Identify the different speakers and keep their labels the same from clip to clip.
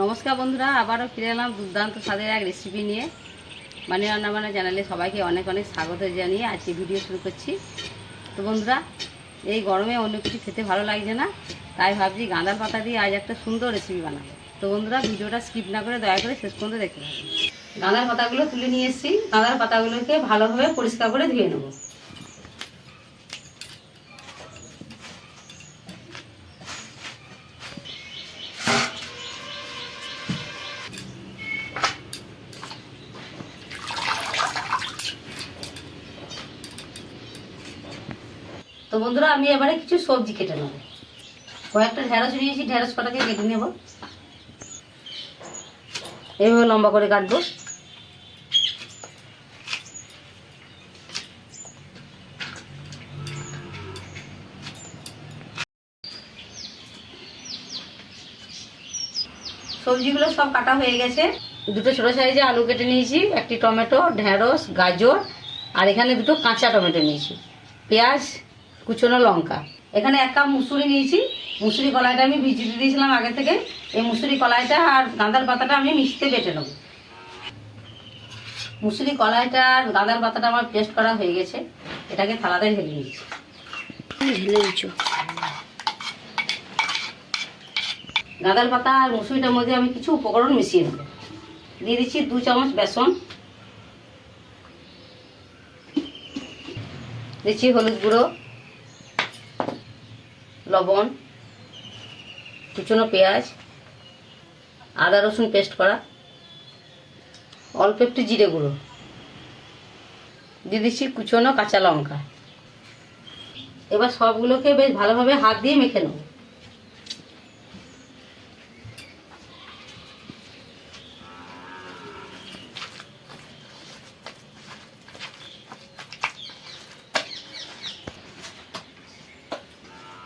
Speaker 1: নমস্কার বন্ধুরা, আবারও ফিরে এলাম দুর্দান্ত স্বাদের এক রেসিপি নিয়ে। মানে রান্নাবান্না চ্যানেলে সবাইকে অনেক অনেক স্বাগত জানিয়ে আজকে ভিডিও শুরু করছি। তো বন্ধুরা, এই গরমে অন্য কিছু খেতে ভালো লাগছে না, তাই ভাবছি গাঁদার পাতা দিয়ে আজ একটা সুন্দর রেসিপি বানাবো। তো বন্ধুরা, ভিডিওটা স্কিপ না করে দয়া করে শেষ পর্যন্ত দেখতে থাকুন। গাঁদার পাতাগুলো তুলে নিয়ে এসেছি। গাঁদার পাতাগুলোকে ভালোভাবে পরিষ্কার করে ধুয়ে নেব। তো বন্ধুরা, আমি এবারে কিছু সবজি কেটে নেব। কয়েকটা ঢেঁড়স নিয়েছি, ঢেঁড়স কটাকে কেটে নেব। এইভাবে লম্বা করে কাটবো। সবজিগুলো সব কাটা হয়ে গেছে। দুটো ছোটো সাইজে আলু কেটে নিয়েছি, একটি টমেটো, ঢেঁড়স, গাজর, আর এখানে দুটো কাঁচা টমেটো নিয়েছি। পেঁয়াজ কুচনো লঙ্কা। এখানে এক কাপ মুসুরি নিয়েছি। মুসুরি কলাইটা আমি ভিজিয়ে দিয়েছিলাম আগে থেকে। এই মুসুরি কলাইটা আর গাঁদার পাতাটা আমি মিশতে বেটে নেব। মুসুরি কলাইটা আর গাঁদার পাতাটা আমার পেস্ট করা হয়ে গেছে। এটাকে থালাতে ঢেলে নিচ্ছি
Speaker 2: ঢেলে দিচ্ছ।
Speaker 1: গাঁদার পাতা আর মুসুরিটার মধ্যে আমি কিছু উপকরণ মিশিয়ে নেব। দিয়ে দিচ্ছি দু চামচ বেসন। দিচ্ছি হলুদ গুঁড়ো। লবণ, কুচনো পেঁয়াজ, আদা রসুন পেস্ট করা, অল্প একটু জিরে গুঁড়ো, দিয়ে দিচ্ছি কুচনো কাঁচা লঙ্কা। এবার সবগুলোকে বেশ ভালোভাবে হাত দিয়ে মেখে নেব।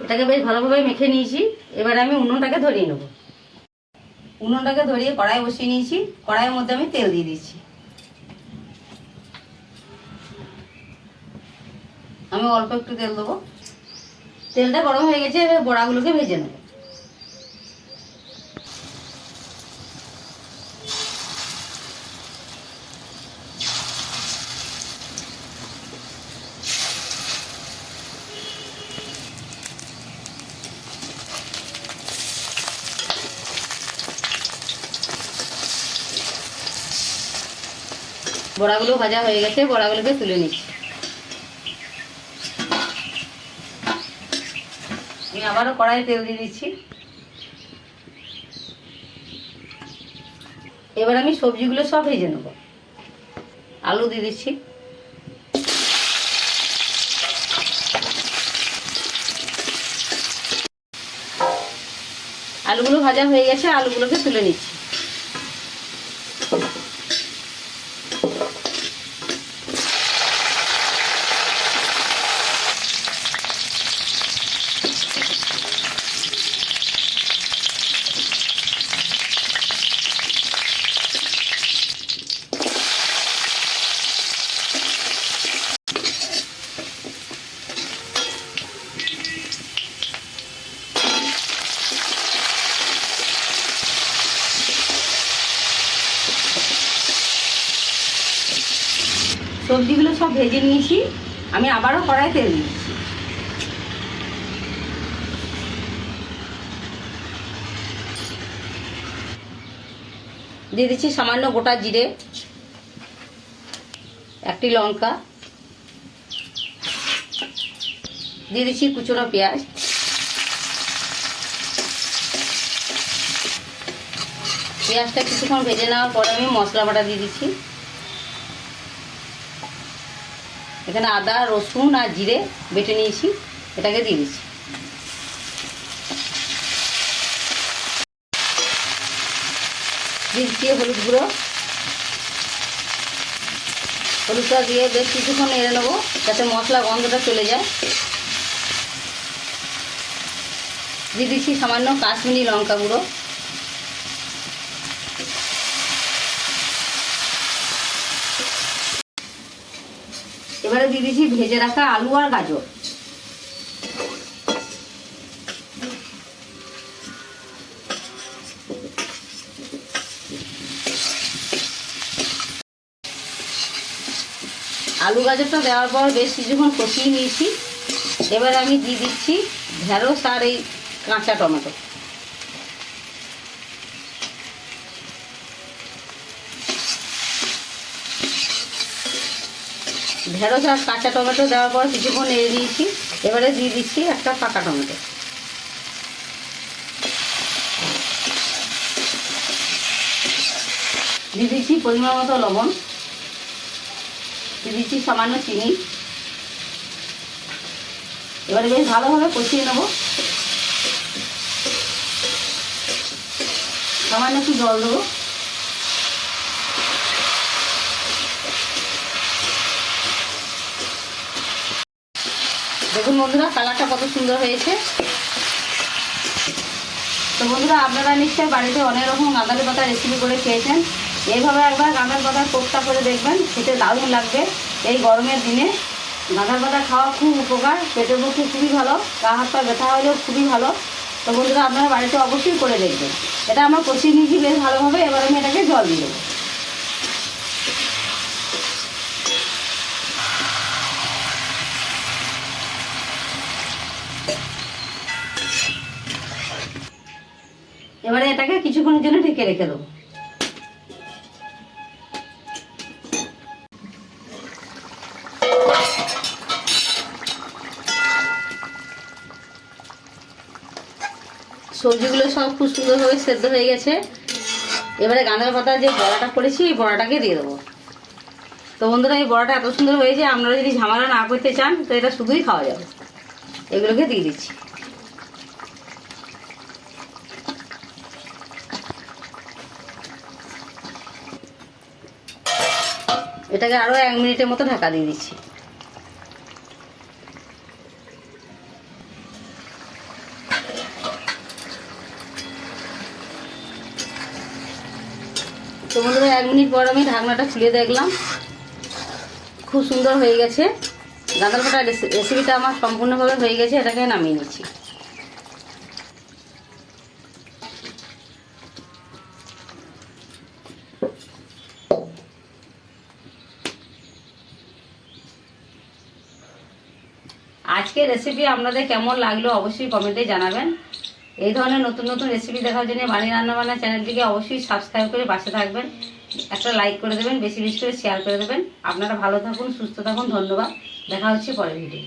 Speaker 1: এটাকে বেশ ভালোভাবে মেখে নিয়েছি। এবার আমি উনুনটাকে ধরিয়ে নেব। উনুনটাকে ধরিয়ে কড়াই বসিয়ে নিয়েছি। কড়াইয়ের মধ্যে আমি তেল দিয়ে দিচ্ছি। আমি অল্প একটু তেল দেবো। তেলটা গরম হয়ে গেছে, এবার বড়াগুলোকে ভেজে নেব। বড়াগুলো ভাজা হয়ে গেছে, বড়াগুলোকে তুলে নিচ্ছি। আমি আবারও কড়াই তেল দিয়ে দিচ্ছি। এবার আমি সবজিগুলো সব ভেজে নেব। আলু দিয়ে দিচ্ছি। আলুগুলো ভাজা হয়ে গেছে, আলুগুলোকে তুলে নিচ্ছি। সবজিগুলো সব ভেজে নিয়েছি। আমি আবারও কড়াই তেল দিচ্ছি। দিয়ে দিচ্ছি সামান্য গোটা জিরে, একটি লঙ্কা, দিয়ে দিচ্ছি কুচনো পেঁয়াজ। পেঁয়াজটা কিছুক্ষণ ভেজে নেওয়ার পরে আমি মশলা বাটা দিয়ে দিচ্ছি। এখানে আদা, রসুন আর জিরে বেটে নিয়েছি, এটাকে দিয়ে দিচ্ছি। দিয়ে দিচ্ছি হলুদ গুঁড়ো। হলুদটা দিয়ে বেশ কিছুক্ষণ এড়ে নেব, যাতে মশলা গন্ধটা চলে যায়। দিয়ে দিচ্ছি সামান্য কাশ্মীরি লঙ্কা গুঁড়ো। এবারে দিয়ে দিয়েছি ভেজে রাখা আলু আর গাজর। আলু গাজরটা দেওয়ার পর বেশ কিছুক্ষণ কষিয়ে নিয়েছি। এবার আমি দিয়ে দিচ্ছি ঢেঁড়স আর এই কাঁচা টমেটো। ঢেঁড়স আর কাঁচা টমেটো দেওয়ার পর কিছুক্ষণ এড়িয়ে দিয়েছি। এবারে দিয়ে দিচ্ছি একটা পাকা টমেটো। দিয়ে দিচ্ছি পরিমাণ মতো লবণ। দিয়ে দিচ্ছি সামান্য চিনি। এবারে বেশ ভালোভাবে কষিয়ে নেব। সামান্য একটু জল দেবো। দেখুন বন্ধুরা, কালারটা কত সুন্দর হয়েছে। তো বন্ধুরা, আপনারা নিশ্চয়ই বাড়িতে অনেক রকম গাঁদালি পাতা রেসিপি করে খেয়েছেন। এইভাবে একবার গাঁদাল পাতার কোপ্তা করে দেখবেন, খেতে দারুণ লাগবে। এই গরমের দিনে গাঁদাল পাতা খাওয়া খুব উপকার, পেটের পক্ষে খুবই ভালো, গা হাত পা ব্যথা হলেও খুবই ভালো। তো বন্ধুরা, আপনারা বাড়িতে অবশ্যই করে দেখবেন। এটা আমার কষিয়ে নিয়েছি বেশ ভালোভাবে এবার আমি এটাকে জল দিয়ে দেবো এবারে এটাকে কিছুক্ষণের জন্য ঢেকে রেখে দেবো সবজিগুলো সব খুব সুন্দরভাবে সেদ্ধ হয়ে গেছে। এবারে গাঁদার পাতার যে বড়াটা করেছি, এই বড়াটাকে দিয়ে দেবো। তো বন্ধুরা, এই বড়াটা এত সুন্দর হয়েছে, আপনারা যদি ঝামেলা না করতে চান, তো এটা শুধুই খাওয়া যাবে। এগুলোকে দিয়ে দিচ্ছি। এটাকে আরও এক মিনিটের মতো ঢাকা দিয়ে দিচ্ছি। তো বন্ধুরা, এক মিনিট পর আমি ঢাকনাটা খুলে দেখলাম। খুব সুন্দর হয়ে গেছে। গাঁদাল পাটা রেসিপিটা আমার সম্পূর্ণভাবে হয়ে গেছে, এটাকে নামিয়ে নিচ্ছি। রেসিপি আপনাদের কেমন লাগল অবশ্যই কমেন্টে জানাবেন। এই ধরনের নতুন নতুন রেসিপি দেখার জন্য বাড়ি রান্নাবান্না চ্যানেলটিকে অবশ্যই সাবস্ক্রাইব করে পাশে থাকবেন। একটা লাইক করে দেবেন, বেশি বেশি করে শেয়ার করে দেবেন। আপনারা ভালো থাকুন, সুস্থ থাকুন, ধন্যবাদ। দেখা হচ্ছে পরের ভিডিও